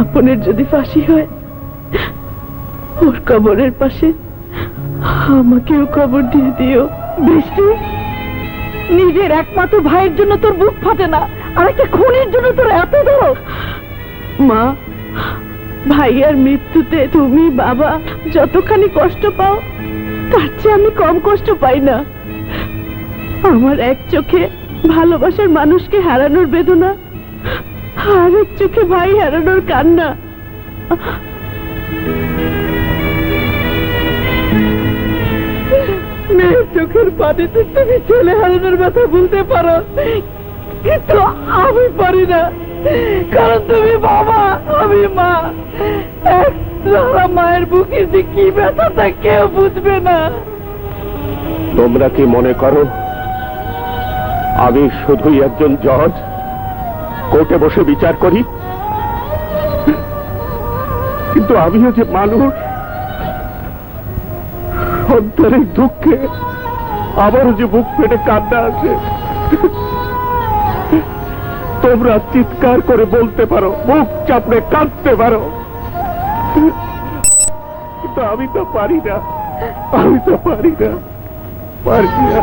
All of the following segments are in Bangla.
আপনের যদি ফাঁসি হয় ওর কবরের পাশে আমাকেও কবর দিয়ে দিও। বৃষ্টি নিজের একমাত্র ভাইয়ের জন্য তোর বুক ফাটে না আর একটা খুনের জন্য তোর এত ধরো মা ভাইয়ার মৃত্যুতে তুমি বাবা যতখানি কষ্ট পাও তার চেয়ে আমি কম কষ্ট পাই না। আমার এক চোখে ভালোবাসার মানুষকে হারানোর বেদনা আর চোখে ভাই হারানোর কান্না। মেয়ের চোখের পানিতে তুমি ছেলে হারানোর কথা বলতে পারো। কিন্তু আমি পারি না। কারণ তুমি বাবা, আমি মা। এক মায়ের বুকে যে কি ব্যথা তা কেউ বুঝবে না। তোমরা কি মনে করো, আমি শুধুই একজন জজ? কোর্টে বসে বিচার করি। কিন্তু আমিও যে মানুষ সন্তানের দুঃখে আমারও যে বুক ফেটে কান্না আসে তোমরা চিৎকার করে বলতে পারো মুখ চাপড়ে কাঁদতে পারো। কিন্তু আমি তো পারি না, আমি তো পারি না পারি না।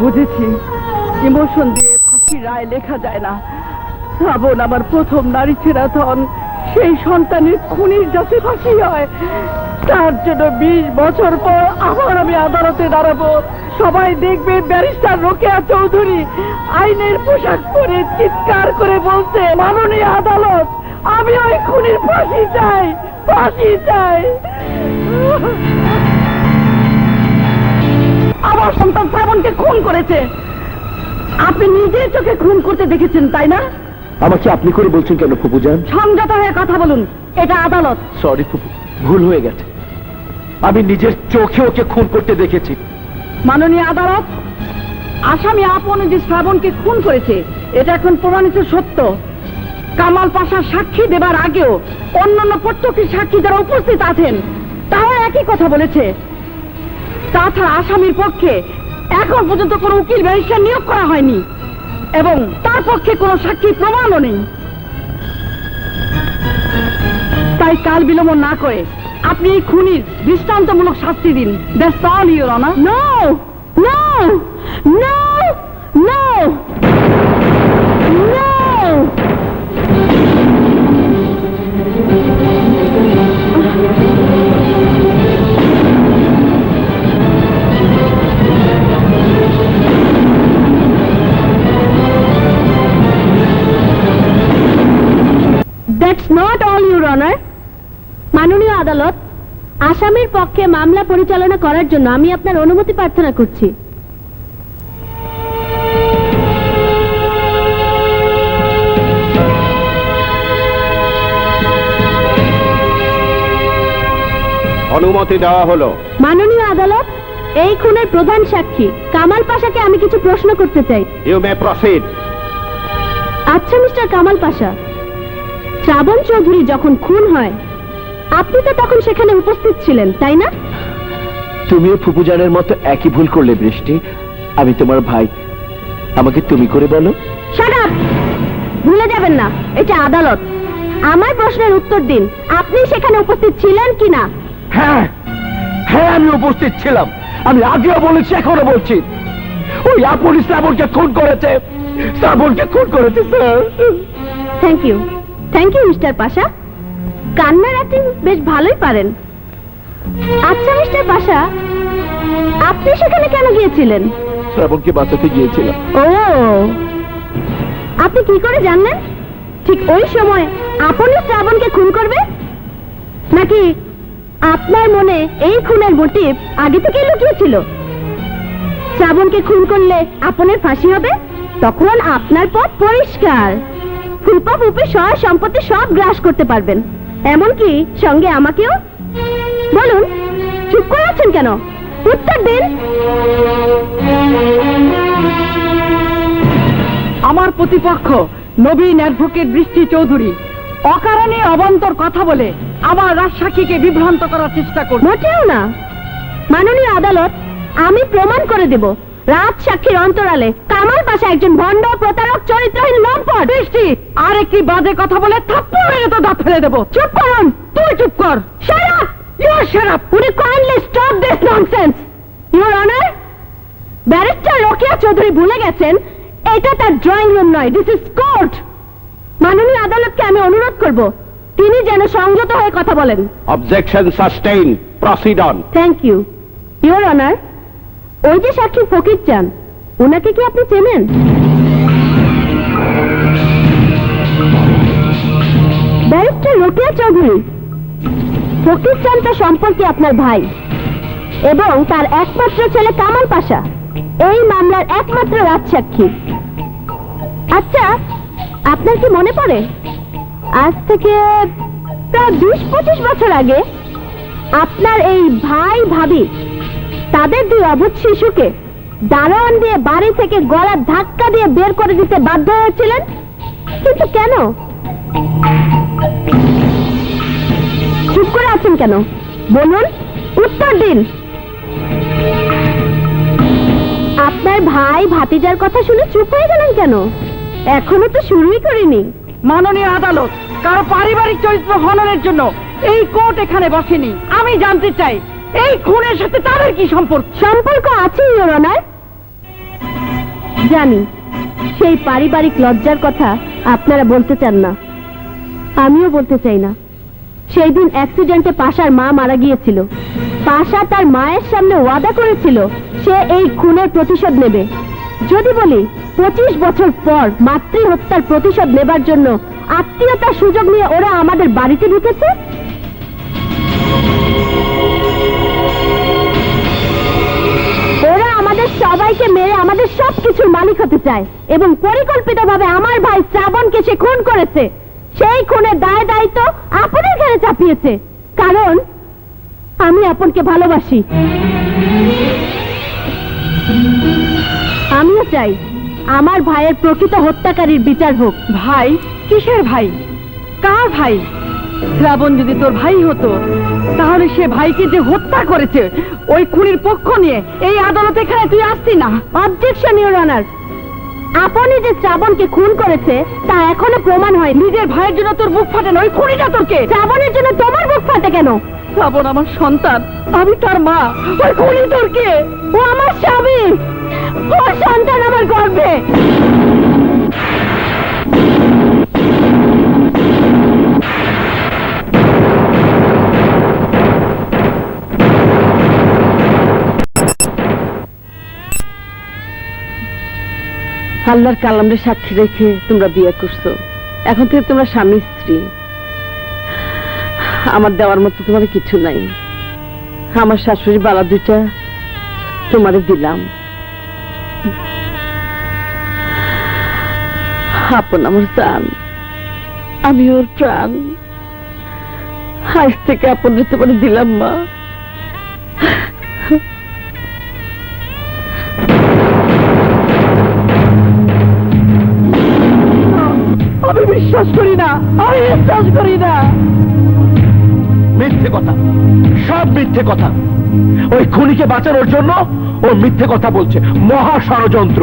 বুঝেছি, ইমোশন দিয়ে ফাঁসির রায় লেখা যায় না? শ্রাবণ আমার প্রথম নারী ছেড়াথন সেই সন্তানের খুনির যাতে ফাঁসি হয়, তার জন্য বিশ বছর পর আবার আমি আদালতে দাঁড়াবো। সবাই দেখবে ব্যারিস্টার রোকেয়া চৌধুরী আইনের পোশাক পরে চিৎকার করে বলছে, মাননীয় আদালত, আমি ওই খুনির ফাঁসি চাই ফাঁসি চাই। আমার সন্তান শ্রাবণকে খুন করেছে। আপনি নিজের চোখে খুন করতে দেখেছেন তাই না? আমাকে আপনি করে বলছেন কেন ফুপু যান সংযত হয়ে কথা বলুন এটা আদালত। সরি ফুপু ভুল হয়ে গেছে। আমি নিজের চোখে ওকে খুন করতে দেখেছি। মাননীয় আদালত আসামি আপন যে শ্রাবণকে খুন করেছে এটা এখন প্রমাণিত সত্য। কামাল পাশার সাক্ষী দেবার আগেও অন্যান্য প্রত্যক্ষী সাক্ষী যারা উপস্থিত আছেন তারা একই কথা বলেছে। তাছাড়া আসামির পক্ষে এখন পর্যন্ত কোনো উকিল ব্যারিস্টার নিয়োগ করা হয়নি। এবং তার পক্ষে কোনো সাক্ষী প্রমাণও নেই। তাই কাল বিলম্ব না করে আপনি এই খুনির দৃষ্টান্তমূলক শাস্তি দিন। That's all your honour no no no no no আসামির পক্ষে মামলা পরিচালনা করার জন্য আমি আপনার অনুমতি প্রার্থনা করছি। অনুমতি দেওয়া হলো। মাননীয় আদালত এই খুনের প্রধান সাক্ষী। কামাল পাশাকে আমি কিছু প্রশ্ন করতে চাই। ইউ মে প্রসিড আচ্ছা মিস্টার কামাল পাশা। শ্রাবণ চৌধুরী যখন খুন হয় আপনি তো তখন সেখানে উপস্থিত ছিলেন তাই না? তুমিও ফুপুজানের মতো একই ভুল করলে বৃষ্টি। আমি তোমার ভাই। আমাকে তুমি করে বলো। ভুলে যাবেন না এটা আদালত। আমার প্রশ্নের উত্তর দিন। আপনি সেখানে উপস্থিত ছিলেন কি না? হ্যাঁ হ্যাঁ আমি উপস্থিত ছিলাম। আমি আগেও বলেছি এখনও বলছি। ওই আপনি শ্রাবণকে খুন করেছে। শ্রাবণকে খুন করেছে sir. Thank you thank you mister Pasha কান্নার অ্যাক্টিং বেশ ভালোই পারেন। আচ্ছা মিস্টার পাশা আপনি সেখানে কেন গিয়েছিলেন? শ্রাবণকে বাঁচাতে গিয়েছিলাম। ও আপনি কি করে জানলেন? ঠিক ওই সময় আপনি শ্রাবণকে খুন করবে? নাকি আপনার মনে এই খুনের মোটিভ আগে থেকেই লুকিয়েছিল শ্রাবণকে খুন করলে আপনের ফাঁসি হবে? তখন আপনার পথ পরিষ্কার। ফুপা ফুপি সয় সম্পত্তি সব গ্রাস করতে পারবেন। এমনকি সঙ্গে আমাকেও? বলুন চুপ করে আছেন কেন? উত্তর দিন। আমার প্রতিপক্ষ নবীন অ্যাডভোকেট বৃষ্টি চৌধুরী অকারণে অবান্তর কথা বলে আমার রাজসাক্ষীকে বিভ্রান্ত করার চেষ্টা করছে। মোটেও না। মাননীয় আদালত আমি প্রমাণ করে দেব। রাত সাক্ষীর অন্তরালে কামাল পাশা একজন ভণ্ড প্রতারক চরিত্রহীন লম্পট। বৃষ্টি আর একটি বাজে কথা বলে থাপ্পড় মেরে তো দাঁত ফেলে দেবো। চুপ করুন তুই চুপ কর। Shut up! Would you kindly stop this nonsense? Your Honor, barrister Rokeya Chowdhury ভুলে গেছেন এটা তার ড্রয়িং রুম নয় দিস ইজ কোর্ট মাননীয় আদালতকে আমি অনুরোধ করব তিনি যেন সংযত হয়ে কথা বলেন। Objection sustain proceed on thank you your honour ওই যে সাক্ষী ফকির চান ওনাকে কি আপনি চেনেন? ব্যারিস্টার চৌধুরী ফকির চান তার সম্পর্কে আপনার ভাই এবং তার একমাত্র ছেলে কামাল পাশা, এই মামলার একমাত্র রাজসাক্ষী। আচ্ছা আপনার কি মনে পড়ে? আজ থেকে প্রায় বিশ পঁচিশ বছর আগে আপনার এই ভাই ভাবি তাদের দুই অবুধ শিশুকে দারোয়ান দিয়ে বাড়ি থেকে গলা ধাক্কা দিয়ে বের করে দিতে বাধ্য হয়েছিলেন? কিন্তু কেন? চুপ করে আছেন কেন? বলুন, উত্তর দিন। আপনার ভাই ভাতিজার কথা শুনে চুপ হয়ে গেলেন কেন? এখনও তো শুরুই করিনি। মাননীয় আদালত, কারও পারিবারিক চরিত্র হননের জন্য এই কোর্ট এখানে বসেনি। আমি জানতে চাই এই খুনের সাথে তাদের কি সম্পর্ক? সম্পর্ক আছে জানি, সেই পারিবারিক লজ্জার কথা আপনারা বলতে চান না। আমিও বলতে চাই না। সেই দিন অ্যাক্সিডেন্টে পাশার মা মারা গিয়েছিল। পাশা তার মায়ের সামনে ওয়াদা করেছিল, সে এই খুনের প্রতিশোধ নেবে। যদি বলি, পঁচিশ বছর পর মাতৃহত্যার প্রতিশোধ নেবার জন্য আত্মীয়তার সুযোগ নিয়ে ওরা আমাদের বাড়িতে ঢুকেছে সবাইকে মেরে আমাদের সবকিছুর মালিক হতে চায় এবং পরিকল্পিতভাবে আমার ভাই শ্রাবণকে সে খুন করেছে। সেই খুনের দায় দায়িত্ব আপনের ঘরে চাপিয়েছে। কারণ আমি আপনকে ভালোবাসি। আমিও চাই আমার ভাইয়ের প্রকৃত হত্যাকারীর বিচার হোক। ভাই? কিসের ভাই? কার ভাই? শ্রাবণ যদি তোর ভাই হতো তাহলে সে ভাইকে যে হত্যা করেছে ওই খুনির পক্ষ নিয়ে এই আদালত এখানে তুই আসতি না। অবজেকশন ইউর অনার আপনি যে শ্রাবণকে খুন করেছে তা এখনও প্রমাণ হয় নিজের ভাইয়ের জন্য তোর বুক ফাটে না ওই খুনিটা তোরকে। শ্রাবণের জন্য তোমার বুক ফাটে কেন? শ্রাবণ আমার সন্তান আমি তার মা ওই খুনি তোরকে। ও আমার স্বামী। ওর সন্তান আমার গর্ভে। আল্লাহর কালামরে সাক্ষী রেখে তোমরা বিয়ে করছ। এখন থেকে তোমরা স্বামী, স্ত্রী। আমার দেওয়ার মতো তোমার কিছু নাই। আমার শাশুড়ি বালা দুটা তোমারে দিলাম। আপন আমার প্রাণ আমি ওর প্রাণ। আজ থেকে আপন তোমার দিলাম, মা। বিশ্বাস করি না আমি বিশ্বাস করি না। মিথ্যে কথা সব মিথ্যে কথা। ওই খুনিকে বাঁচানোর জন্য ও মিথ্যে কথা বলছে মহা ষড়যন্ত্র।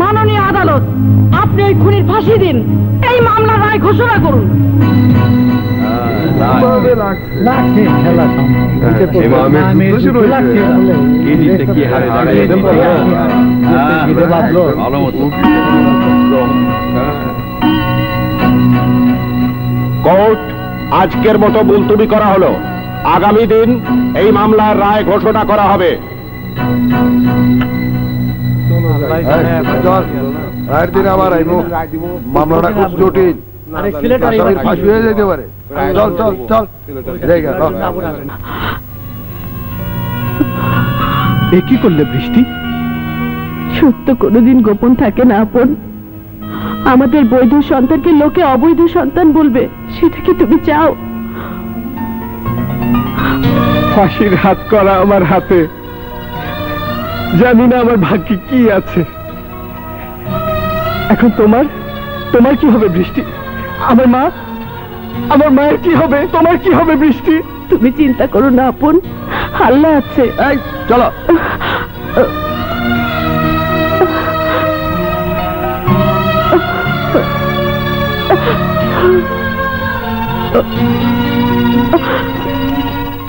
মাননীয় আদালত আপনি ওই খুনির ফাঁসি দিন। এই মামলার রায় ঘোষণা করুন। কোর্ট আজকের মতো মুলতুবি করা হলো। আগামী দিন এই মামলার রায় ঘোষণা করা হবে। রায়ের দিন আবার আইব। মামলাটা খুব জটিল। ফাঁসি হয়ে যেতে পারে। চল চল চল। এ কি করলে বৃষ্টি? সত্য কোনোদিন গোপন থাকে না আপন। আমাদের বৈধ সন্তানকে লোকে অবৈধ সন্তান বলবে সেটা কি তুমি চাও? ফাঁসির হাত করা আমার হাতে। জানি না আমার ভাগ্যে কি আছে। এখন তোমার তোমার কি হবে বৃষ্টি? আমার মা আমার মায়ের কি হবে? তোমার কি হবে বৃষ্টি? তুমি চিন্তা করো না আপন আল্লাহ আছে। চলো। Uh...